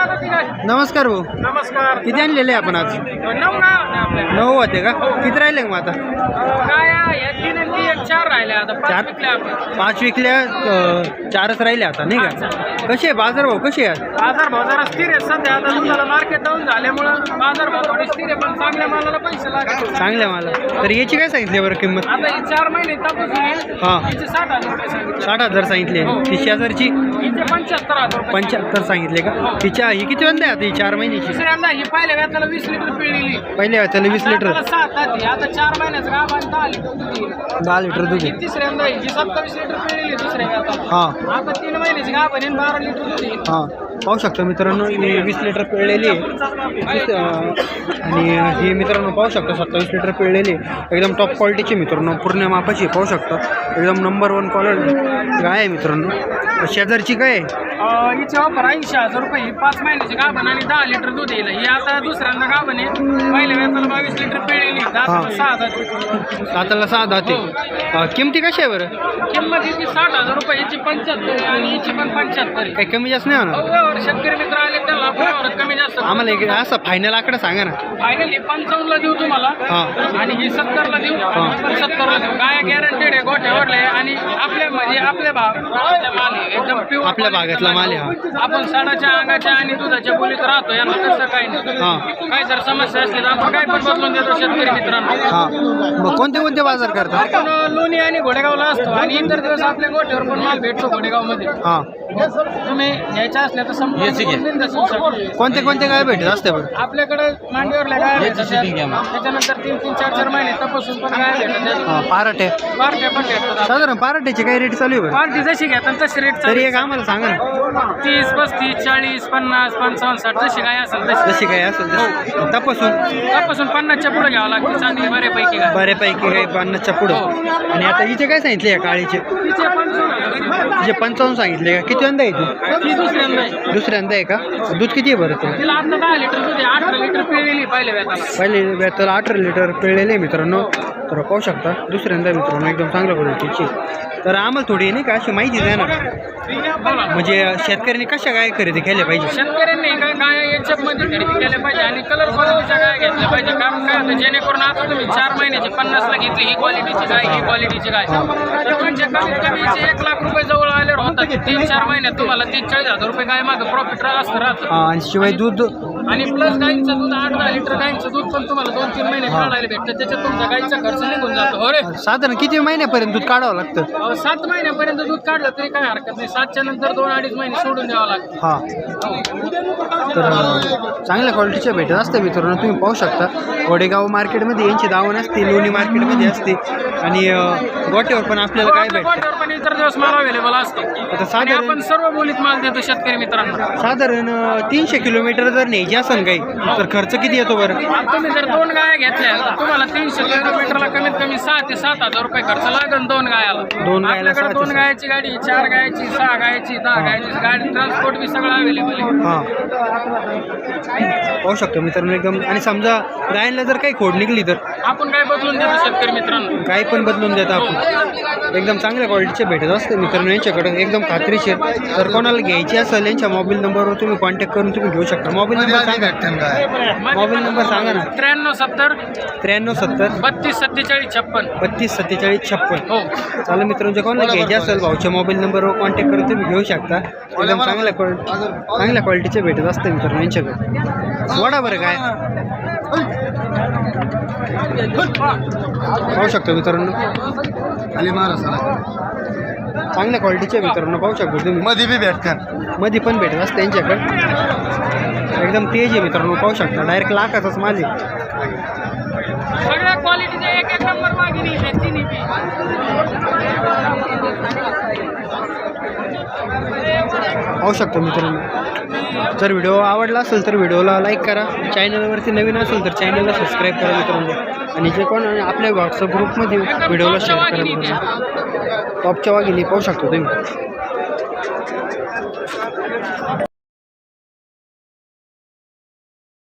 नमस्कार भाऊ. नमस्कार. किती आणलेले आपण आज? नऊ ना आपल्या नऊ होते का? किती राहिले मग आता? काय या तीन आणि ती एक चार राहिले आता. पाच चार? विकले आपण. पाच विकल्या अं, चारच राहिले आता नाही का? कसे आहे? बाजार भाऊ कसे आहे? बाजार भाव जरा स्थिर आहे सध्या. आता तुम्हाला मार्केट डाऊन झाल्यामुळं बाजार भाव थोडे स्थिर आहे पण चांगल्या मालाला पैसे लागतात चांगल्या मला तर याची काय सांगितली बरं किंमत? आता ही चार महिने तपासून आहे. हा. हिचे साठ हजार रुपये सांगितले. साठ हजार सांगितले. तीसशे हजारची? हिचे पंच्याहत्तर हजार रुपये. पंच्याहत्तर सांगितले का? तिच्या ही किती वंदा आहे आता ही चार महिन्याची? दुसऱ्यांदा ही पहिल्या व्याजाला वीस लिटर पिळलेली. पहिले त्याला वीस लिटर? आता सात आधी आता चार महिन्याचं गाव आणि दहा लिटर दूध येईल. दहा लिटर दूध आहे. तिसऱ्यांदा ही सत्तावीस लिटर पिळलेली दुसऱ्या व्याजाला हां. आता तीन महिन्याची गाव आणि हां पाहू शकता मित्रांनो ही वीस लिटर पिळलेली आहे. आणि ही मित्रांनो पाहू शकता सत्तावीस लिटर पिळलेली आहे. एकदम टॉप क्वालिटीची मित्रांनो पूर्ण मापाची पाहू शकता. एकदम नंबर वन क्वालिटी गाय आहे मित्रांनो? शेजारची काय आहे? हिचे ऑफर ऐंशी हजार रुपये. ही पाच महिन्याची गाभण आणि दहा लिटर दूध येईल ही आता दुसऱ्यांदा गाभण आहे. पहिल्या वेळेला बावीस लिटर पिळलेली दाताला हा. सहा रुपये. साताला सहा दाते किमती कशी आहे बरं? किंमत हिची साठ हजार रुपये हिची पंच्याहत्तर आणि हिची पण पंच्याहत्तर काही कमी जास्त नाही होणार? अहो, शेतकरी मित्र आले त्याला आपण कमी जास्त आम्हाला एक असं फायनल आकडा सांगा ना. फायनली पंचावन्नला देऊ तुम्हाला. हा. आणि ही सत्तरला देऊ. आणि पण सत्तरला देऊ. काय गॅरंटेड आहे गोठ्या वडले आणि आपल्या म्हणजे आपल्या भाग भागातला माल आहे. एकदम प्युअर आपल्या भागातला माल आहे हा. आपण साडाच्या अंगाच्या आणि दुधाच्या बोलीत राहतो. यांना काही हा. नाही काय जर समस्या असली तर आपण काय पण बदलून देतो शेतकरी मित्रांनो. हां. मग कोणते कोणते बाजार करतात आपण लोणी आणि घोडेगावला असतो. आणि इतर दिवस आपल्या गोठ्यावर पण माल भेटतो घोडेगावमध्ये. हां. तुम्ही असल्या तर संपूर्ण. कोणते कोणते काय भेटत असते आपल्याकडे मांडीवरल्या भेटतात? त्याच्यानंतर तीन तीन चार चार महिने तपासून पण गाय भेटतात हां पाराटे पार्ट्या पण भेटतात साधारण पाराट्याचे काय रेट चालू आहे पार्टी जशी घेतात तशी रेट तरी एक आम्हाला सांगा ना. तीस पस्तीस चाळीस पन्नास पंचावन्न साठ जशी काय असेल तशी. जशी काय असेल तशी. तपासून. तपासून पन्नासच्या पुढे घ्यावं लागते. चांगली बऱ्यापैकी बऱ्यापैकी काही पन्नासच्या पुढं. आणि आता हिचे काय सांगितले या काळीचे? तिचे पंचावन्न. पंचावन्न सांगितले का? किती वंदा आहे ती दुसऱ्यांदा आहे. दुसऱ्यांदा आहे का? दूध किती आहे बरं ते? तिला आता दहा लिटर दूध आहे अठरा लिटर पिळलेली पहिल्या वेळेला पहिले व्याताला अठरा लिटर पिळलेले मित्रांनो. तर पाहू शकता. दुसऱ्यांदा मित्रांनो एकदम चांगल्या क्वालिटीची तर आम्हाला थोडी नाही का अशी माहिती द्या ना. म्हणजे शेतकऱ्यांनी कशा काय खरेदी केल्या पाहिजे? शेतकऱ्यांनी काय याच्यामध्ये खरेदी केल्या पाहिजे आणि कलर क्वालिटीच्या गाय घेतल्या पाहिजे. कारण काय होतं जेणेकरून आता तुम्ही चार महिन्याची पन्नासला घेतली ही क्वालिटीची गाय ही क्वालिटीची गाय. तर म्हणजे कमीत कमी हिचे एक लाख रुपये जवळ आल्यावर होतात तीन चार महिन्यात तुम्हाला तीस चाळीस हजार रुपये मागं प्रॉफिट असतं राहतं. हा, आणि शिवाय दूध आणि प्लस गाईंचं दूध आठ दहा लिटर गाईंचं दूध पण तुम्हाला दोन तीन महिने काढायला भेटतं. त्याच्यात तुमचा गाईचा खर्च निघून जातो. अरे साधारण किती महिन्यापर्यंत दूध काढावं लागतं? सात महिन्यापर्यंत दूध काढलं तरी काय हरकत नाही. सातच्या नंतर दोन अडीच महिने सोडून द्यावं लागतं. हा. तर अं, चांगल्या क्वालिटीच्या भेटत असते मित्रांनो. तुम्ही पाहू शकता. गोडेगाव मार्केटमध्ये यांची दावण असते लोणी मार्केटमध्ये असते. आणि गोट्यावर पण आपल्याला काय भेटतं? गोठ्यावर पण इतर दिवस माल अवेलेबल असतो. आता आणि साधारण आपण सर्व बोलीत माल देतो शेतकरी मित्रांना. साधारण तीनशे किलोमीटर जर न्यायची असेल काही तर खर्च किती येतो बरं? आता तुम्ही जर दोन गाया घेतल्या तर तुम्हाला तीनशे किलोमीटरला कमीत कमी सहा ते सात हजार रुपये खर्च लागेल दोन गायाला. दोन गायाला सहा आपल्याकडे ते दोन सात. गायची गाडी चार गायची सहा गायची दहा गायची गाडी ट्रान्सपोर्ट बी सगळं अवेलेबल आहे. हां. पाहू शकतो मित्रांनो एकदम. आणि समजा गायला जर काही खोड निघली तर? आपण काय बदलून देतो शेतकरी मित्रांनो? गाय पण बदलून देता आपण. एकदम चांगल्या क्वालिटीचे भेटत असते मित्रांनो यांच्याकडे एकदम खात्रीशीर. जर कोणाला घ्यायची असेल यांच्या मोबाईल नंबरवर तुम्ही कॉन्टॅक्ट करून तुम्ही घेऊ शकता. मोबाईल नंबर सांगा. मोबाईल नंबर सांगा ना. त्र्याण्णव सत्तर त्र्याण्णव सत्तर बत्तीस सत्तेचाळीस छप्पन. बत्तीस सत्तेचाळीस छप्पन. हो. चालेल मित्रांनो कोणाला घ्यायचे असेल भाऊच्या मोबाईल नंबरवर कॉन्टॅक्ट करून तुम्ही घेऊ शकता. एकदम चांगल्या क्वालिटी चांगल्या क्वालिटीचे भेटत असते मित्रांनो यांच्याकडे. वडा बरं काय. पाहू शकतो मित्रांनो. खाली मारा चांगल्या क्वालिटीचे मित्रांनो पाहू शकतो तुम्ही. मध्ये बी भेटतात मध्ये पण भेटत असते त्यांच्याकडे. एकदम तेज आहे मित्रांनो पाहू शकता. डायरेक्ट लाखाचाच माझे सगळ्या क्वालिटीचे एक एक नंबर मागिनी आहे तिन्ही बी. पाहू शकतो मित्रांनो. जर व्हिडिओ आवडला असेल तर व्हिडिओला लाईक करा. चॅनलवरती नवीन असेल तर चॅनलला सबस्क्राईब करा मित्रांनो. आणि जे कोण आपल्या व्हॉट्सअप ग्रुपमध्ये व्हिडिओला शेअर करा टॉपच्या वाघिणी पाहू शकतो तुम्ही.